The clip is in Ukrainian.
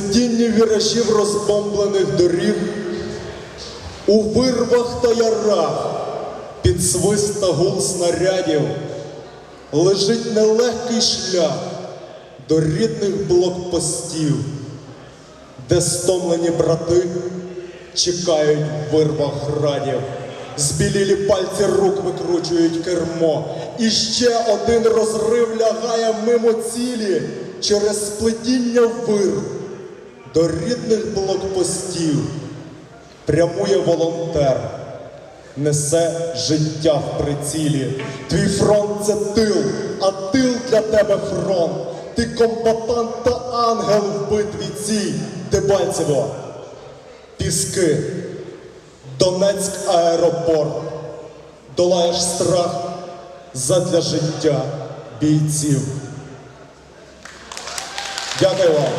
сплетінні віражів розбомблених доріг, у вирвах та ярах, під свист та гул снарядів, лежить нелегкий шлях до рідних блокпостів, де стомлені брати чекають в вирвах градів. Збілілі пальці рук викручують кермо. І ще один розрив лягає мимо цілі через сплетіння вир до рідних блокпостів. Прямує волонтер, несе життя в прицілі. Твій фронт це тил, а тил для тебе фронт. Ти комбатант та ангел в битві цій, Дебальцево. Піски, Донецьк аеропорт. Долаєш страх задля життя бійців. Дякую вам.